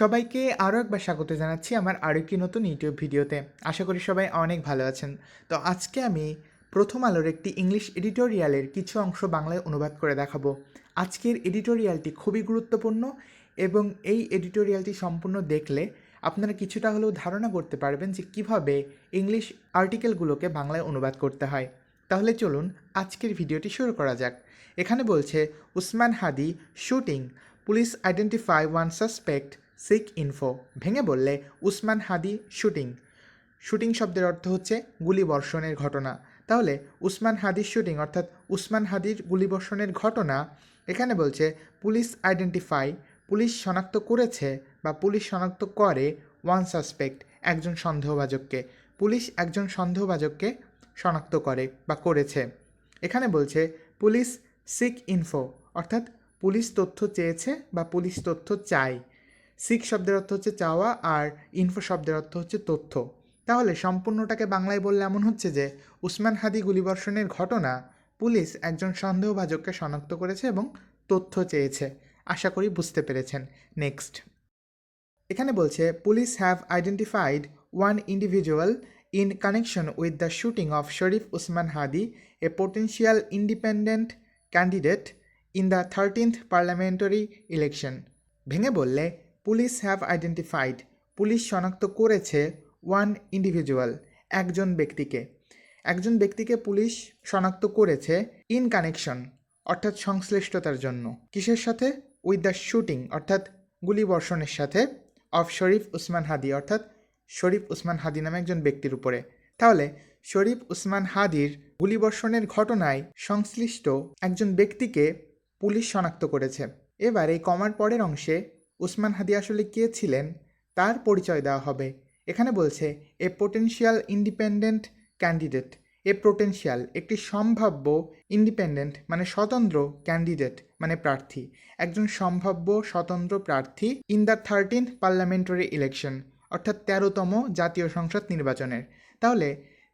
সবাইকে আরও একবার স্বাগত জানাচ্ছি আমার আরও একটি নতুন ইউটিউব ভিডিওতে। আশা করি সবাই অনেক ভালো আছেন। তো আজকে আমি প্রথম আলোর একটি ইংলিশ এডিটোরিয়ালের কিছু অংশ বাংলায় অনুবাদ করে দেখাবো। আজকের এডিটোরিয়ালটি খুবই গুরুত্বপূর্ণ এবং এই এডিটোরিয়ালটি সম্পূর্ণ দেখলে আপনারা কিছুটা হলেও ধারণা করতে পারবেন যে কীভাবে ইংলিশ আর্টিকেলগুলোকে বাংলায় অনুবাদ করতে হয়। তাহলে চলুন আজকের ভিডিওটি শুরু করা যাক। এখানে বলছে, Usman Hadi shooting, police identify one suspect seek info ভেঙে বললে উসমান হাদি শুটিং। শুটিং শব্দের অর্থ হচ্ছে গুলিবর্ষণের ঘটনা। তাহলে উসমান হাদির শুটিং অর্থাৎ উসমান হাদির গুলিবর্ষণের ঘটনা এখানে বলছে পুলিশ আইডেন্টিফাই, পুলিশ শনাক্ত করেছে বা পুলিশ শনাক্ত করে ওয়ান সাসপেক্ট, একজন সন্দেহভাজককে। পুলিশ একজন সন্দেহভাজককে শনাক্ত করে বা করেছে। এখানে বলছে পুলিশ সিক ইনফো অর্থাৎ পুলিশ তথ্য চেয়েছে বা পুলিশ তথ্য চায়। সিক শব্দের অর্থ হচ্ছে চাওয়া আর ইনফো শব্দের অর্থ হচ্ছে তথ্য। তাহলে সম্পূর্ণটাকে বাংলায় বললে এমন হচ্ছে যে, উসমান হাদি গুলিবর্ষণের ঘটনা পুলিশ একজন সন্দেহভাজককে শনাক্ত করেছে এবং তথ্য চেয়েছে। আশা করি বুঝতে পেরেছেন। নেক্সট। এখানে বলছে, police have identified one individual in connection with the shooting of Sharif Usman Hadi a potential independent candidate in the thirteenth parliamentary election ভেঙে বললে পুলিশ হ্যাভ আইডেন্টিফাইড পুলিশ শনাক্ত করেছে ওয়ান ইন্ডিভিজুয়াল একজন ব্যক্তিকে। একজন ব্যক্তিকে পুলিশ শনাক্ত করেছে ইন কানেকশন অর্থাৎ সংশ্লিষ্টতার জন্য। কিসের সাথে? উইথ দ্য শুটিং অর্থাৎ গুলিবর্ষণের সাথে অফ শরীফ উসমান হাদি অর্থাৎ শরীফ উসমান হাদি নামে একজন ব্যক্তির উপরে। তাহলে শরীফ উসমান হাদির গুলিবর্ষণের ঘটনায় সংশ্লিষ্ট একজন ব্যক্তিকে পুলিশ শনাক্ত করেছে। এবার এই কমার পরের অংশে উসমান হাদি আসলে কে ছিলেন? তার পরিচয় দেওয়া হবে। এখানে বলছে, a potential independent candidate a potential একটি সম্ভাব্য ইন্ডিপেন্ডেন্ট মানে স্বতন্ত্র ক্যান্ডিডেট মানে প্রার্থী। একজন সম্ভাব্য স্বতন্ত্র প্রার্থী in the thirteen parliamentary election অর্থাৎ তেরোতম জাতীয় সংসদ নির্বাচনের। তাহলে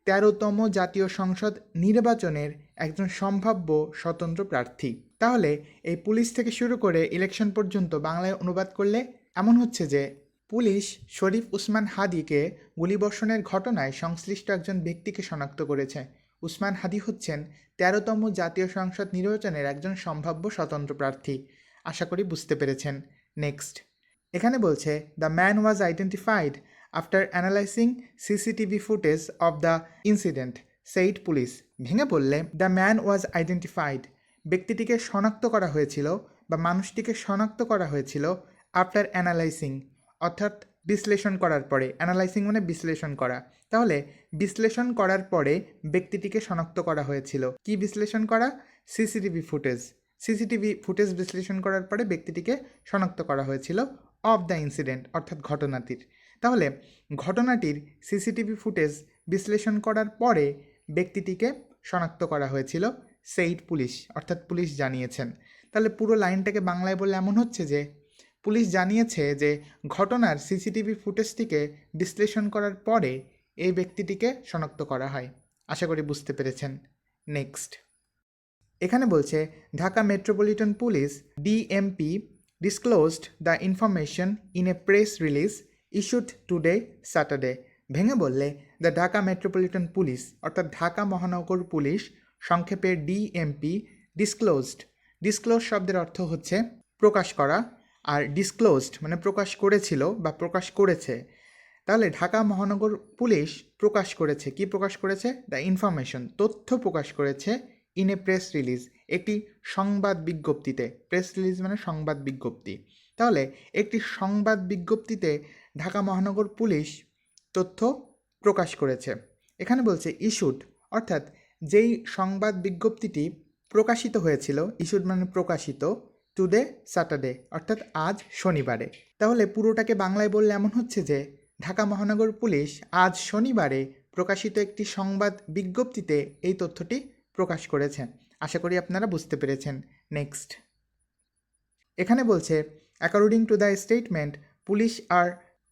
তেরোতম জাতীয় সংসদ নির্বাচনের একজন সম্ভাব্য স্বতন্ত্র প্রার্থী। তাহলে এই পুলিশ থেকে শুরু করে ইলেকশন পর্যন্ত বাংলায় অনুবাদ করলে এমন হচ্ছে যে পুলিশ শরীফ উসমান হাদিকে গুলিবর্ষণের ঘটনায় সংশ্লিষ্ট একজন ব্যক্তিকে শনাক্ত করেছে। উসমান হাদি হচ্ছেন তেরোতম জাতীয় সংসদ নির্বাচনের একজন সম্ভাব্য স্বতন্ত্র প্রার্থী। আশা করি বুঝতে পেরেছেন। নেক্সট। এখানে বলছে the man was identified after analysing CCTV footage of the incident said police. ভেঙে পড়লে দ্য ম্যান ওয়াজ আইডেন্টিফাইড ব্যক্তিটিকে শনাক্ত করা হয়েছিল বা মানুষটিকে শনাক্ত করা হয়েছিল আফটার অ্যানালাইসিং অর্থাৎ বিশ্লেষণ করার পরে। অ্যানালাইসিং মানে বিশ্লেষণ করা। তাহলে বিশ্লেষণ করার পরে ব্যক্তিটিকে শনাক্ত করা হয়েছিল। কি বিশ্লেষণ করা? সিসিটিভি ফুটেজ সিসিটিভি ফুটেজ বিশ্লেষণ করার পরে ব্যক্তিটিকে শনাক্ত করা হয়েছিল অফ দ্য ইনসিডেন্ট অর্থাৎ ঘটনাটির। তাহলে ঘটনাটির সিসিটিভি ফুটেজ বিশ্লেষণ করার পরে ব্যক্তিটিকে শনাক্ত করা হয়েছিল সেইট পুলিশ অর্থাৎ পুলিশ জানিয়েছেন। তাহলে পুরো লাইনটাকে বাংলায় বললে এমন হচ্ছে যে, পুলিশ জানিয়েছে যে ঘটনার সিসিটিভি ফুটেজটিকে বিশ্লেষণ করার পরে এই ব্যক্তিটিকে শনাক্ত করা হয়। আশা করি বুঝতে পেরেছেন। নেক্সট এখানে বলছে, Dhaka metropolitan police DMP disclosed the information in a press release issued today Saturday ভেঙে বললে দ্য ঢাকা মেট্রোপলিটন পুলিশ অর্থাৎ ঢাকা মহানগর পুলিশ সংক্ষেপে ডিএমপি ডিসক্লোজড ডিসক্লোজ শব্দের অর্থ হচ্ছে প্রকাশ করা, আর ডিসক্লোজড মানে প্রকাশ করেছিল বা প্রকাশ করেছে। তাহলে ঢাকা মহানগর পুলিশ প্রকাশ করেছে। কি প্রকাশ করেছে? দ্য ইনফরমেশন তথ্য প্রকাশ করেছে ইন এ প্রেস রিলিজ একটি সংবাদ বিজ্ঞপ্তিতে। প্রেস রিলিজ মানে সংবাদ বিজ্ঞপ্তি। তাহলে একটি সংবাদ বিজ্ঞপ্তিতে ঢাকা মহানগর পুলিশ তথ্য প্রকাশ করেছে। এখানে বলছে ইস্যুড অর্থাৎ যেই সংবাদ বিজ্ঞপ্তিটি প্রকাশিত হয়েছিল ইস্যুড মানে প্রকাশিত টুডে স্যাটারডে অর্থাৎ আজ শনিবারে। তাহলে পুরোটাকে বাংলায় বললে এমন হচ্ছে যে, ঢাকা মহানগর পুলিশ আজ শনিবারে প্রকাশিত একটি সংবাদ বিজ্ঞপ্তিতে এই তথ্যটি প্রকাশ করেছে। আশা করি আপনারা বুঝতে পেরেছেন। নেক্সট এখানে বলছে according to the statement police are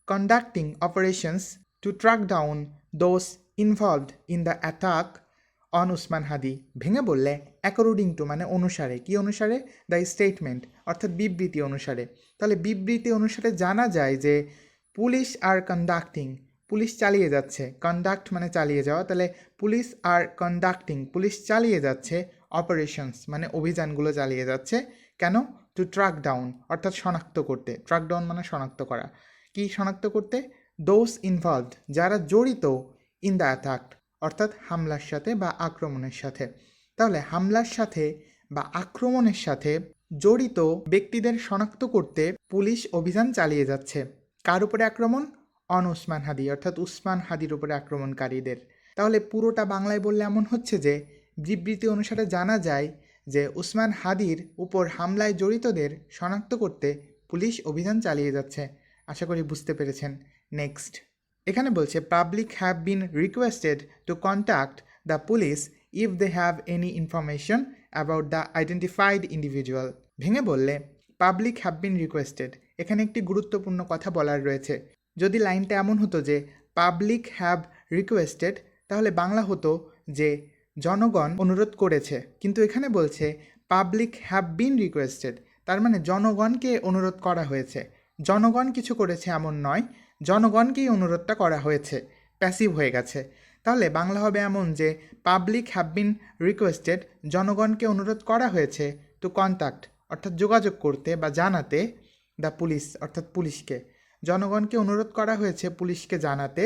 conducting operations to track down those involved in the attack on Usman Hadi ভেঙে বললে অ্যাকর্ডিং টু মানে অনুসারে। কি অনুসারে? দ্য স্টেটমেন্ট অর্থাৎ বিবৃতি অনুসারে। তাহলে বিবৃতি অনুসারে জানা যায় যে, পুলিশ আর কন্ডাক্টিং পুলিশ চালিয়ে যাচ্ছে। কন্ডাক্ট মানে চালিয়ে যাওয়া। তাহলে পুলিশ আর কন্ডাক্টিং পুলিশ চালিয়ে যাচ্ছে অপারেশনস মানে অভিযানগুলো চালিয়ে যাচ্ছে। কেন? টু ট্রাক ডাউন অর্থাৎ শনাক্ত করতে। ট্রাক ডাউন মানে শনাক্ত করা। কি শনাক্ত করতে? দোজ ইনভলভড যারা জড়িত ইন দ্য অ্যাটাক অর্থাৎ হামলার সাথে বা আক্রমণের সাথে। তাহলে হামলার সাথে বা আক্রমণের সাথে জড়িত ব্যক্তিদের শনাক্ত করতে পুলিশ অভিযান চালিয়ে যাচ্ছে। কার উপরে আক্রমণ? অন উসমান হাদি, অর্থাৎ উসমান হাদির উপরে আক্রমণকারীদের। তাহলে পুরোটা বাংলায় বললে এমন হচ্ছে যে, বিবৃতি অনুসারে জানা যায় যে, উসমান হাদির উপর হামলায় জড়িতদের শনাক্ত করতে পুলিশ অভিযান চালিয়ে যাচ্ছে। আশা করি বুঝতে পেরেছেন। নেক্সট। এখানে বলছে public have been requested to contact the police if they have any information about the identified individual ভেঙে বললে পাবলিক হ্যাভ বিন রিকোয়েস্টেড এখানে একটি গুরুত্বপূর্ণ কথা বলার রয়েছে। যদি লাইনটা এমন হতো যে পাবলিক হ্যাভ রিকোয়েস্টেড তাহলে বাংলা হতো যে, জনগণ অনুরোধ করেছে। কিন্তু এখানে বলছে পাবলিক হ্যাভ বিন রিকোয়েস্টেড তার মানে জনগণকে অনুরোধ করা হয়েছে। জনগণ কিছু করেছে এমন নয় জনগণকেই অনুরোধটা করা হয়েছে প্যাসিভ হয়ে গেছে। তাহলে বাংলা হবে এমন যে পাবলিক হ্যাভ বিন রিকোয়েস্টেড জনগণকে অনুরোধ করা হয়েছে টু কন্ট্যাক্ট অর্থাৎ যোগাযোগ করতে বা জানাতে দ্য পুলিশ অর্থাৎ পুলিশকে। জনগণকে অনুরোধ করা হয়েছে পুলিশকে জানাতে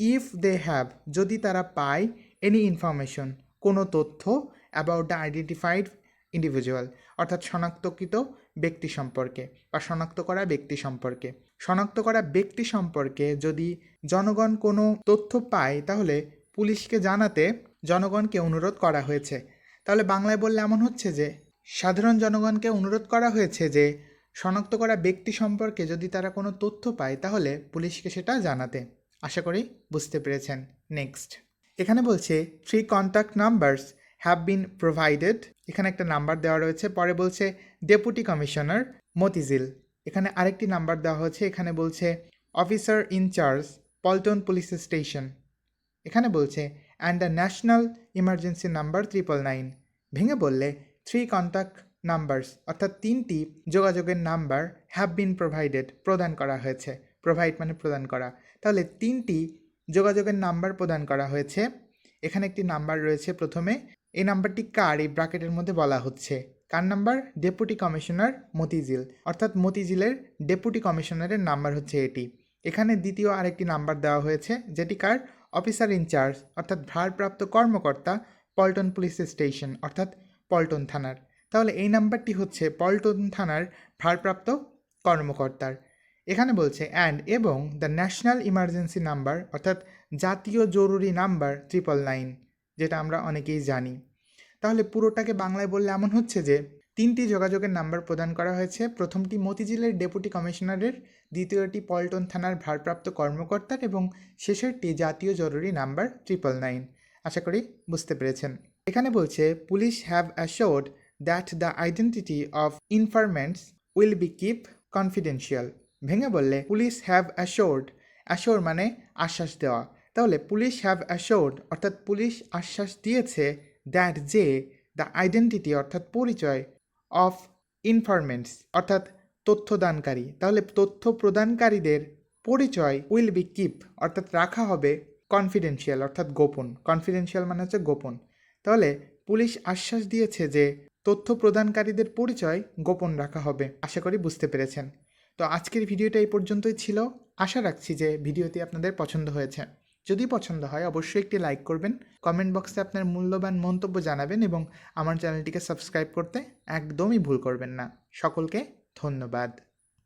ইফ দে হ্যাভ যদি তারা পায় এনি ইনফরমেশন কোনো তথ্য অ্যাবাউট দ্য আইডেন্টিফাইড ইন্ডিভিজুয়াল অর্থাৎ শনাক্তকৃত ব্যক্তি সম্পর্কে বা শনাক্ত করা ব্যক্তি সম্পর্কে। শনাক্ত করা ব্যক্তি সম্পর্কে যদি জনগণ কোনো তথ্য পায়, তাহলে পুলিশকে জানাতে জনগণকে অনুরোধ করা হয়েছে। তাহলে বাংলায় বললে এমন হচ্ছে যে, সাধারণ জনগণকে অনুরোধ করা হয়েছে যে, শনাক্ত করা ব্যক্তি সম্পর্কে যদি তারা কোনো তথ্য পায়, তাহলে পুলিশকে সেটা জানাতে। আশা করি বুঝতে পেরেছেন। নেক্সট। এখানে বলছে three contact numbers have been provided এখানে একটা নাম্বার দেওয়া রয়েছে। পরে বলছে ডেপুটি কমিশনার মতিঝিল এখানে আরেকটি নাম্বার দেওয়া হয়েছে, এখানে বলছে officer in charge Paltan police station এখানে বলছে and the national emergency number triple nine ভেঙে বললে থ্রি কন্ট্যাক্ট নাম্বারস অর্থাৎ তিনটি যোগাযোগের নাম্বার হ্যাভ বিন প্রোভাইডেড প্রদান করা হয়েছে। প্রোভাইড মানে প্রদান করা। তাহলে তিনটি যোগাযোগের নাম্বার প্রদান করা হয়েছে। এখানে একটি নাম্বার রয়েছে প্রথমে। এই নাম্বারটি কার? এই ব্র্যাকেটের মধ্যে বলা হচ্ছে। কার নাম্বার? Deputy commissioner Motijheel. অর্থাৎ মতিঝিলের ডেপুটি কমিশনারের নাম্বার হচ্ছে এটি। এখানে দ্বিতীয় আরেকটি নাম্বার দেওয়া হয়েছে, যেটি কার? অফিসার ইনচার্জ অর্থাৎ ভারপ্রাপ্ত কর্মকর্তা পল্টন পুলিশ স্টেশন, অর্থাৎ পল্টন থানার। তাহলে এই নাম্বারটি হচ্ছে পল্টন থানার ভারপ্রাপ্ত কর্মকর্তার। এখানে বলছে, অ্যান্ড এবং দ্য ন্যাশনাল ইমার্জেন্সি নাম্বার অর্থাৎ জাতীয় জরুরি নাম্বার ট্রিপল নাইন, যেটা আমরা অনেকেই জানি। তাহলে পুরোটাকে বাংলায় বললে এমন হচ্ছে যে, তিনটি যোগাযোগের নাম্বার প্রদান করা হয়েছে। প্রথমটি মতিঝিলের ডেপুটি কমিশনারের, দ্বিতীয়টি পল্টন থানার ভারপ্রাপ্ত কর্মকর্তার এবং শেষেরটি জাতীয় জরুরি নাম্বার ট্রিপল নাইন আশা করি বুঝতে পেরেছেন। এখানে বলছে, police have assured that the identity of informants will be keep confidential ভেঙে বললে, পুলিশ হ্যাভ অ্যাশোর্ড অ্যাশোর মানে আশ্বাস দেওয়া। তাহলে, পুলিশ হ্যাভ অ্যাশোর্ড অর্থাৎ পুলিশ আশ্বাস দিয়েছে দ্যাট যে দ্য আইডেন্টিটি অর্থাৎ পরিচয় অফ ইনফরমেন্টস অর্থাৎ তথ্যদানকারী। তাহলে তথ্য প্রদানকারীদের পরিচয় উইল বি কিপ অর্থাৎ রাখা হবে কনফিডেন্সিয়াল অর্থাৎ গোপন। কনফিডেন্সিয়াল মানে হচ্ছে গোপন। তাহলে পুলিশ আশ্বাস দিয়েছে যে তথ্য প্রদানকারীদের পরিচয় গোপন রাখা হবে। আশা করি বুঝতে পেরেছেন। তো আজকের ভিডিওটা এই পর্যন্তই ছিল। আশা রাখছি যে ভিডিওটি আপনাদের পছন্দ হয়েছে। যদি পছন্দ হয়, অবশ্যই একটি লাইক করবেন। কমেন্ট বক্সে আপনার মূল্যবান মন্তব্য জানাবেন এবং আমার চ্যানেলটিকে সাবস্ক্রাইব করতে একদমই ভুল করবেন না। সকলকে ধন্যবাদ।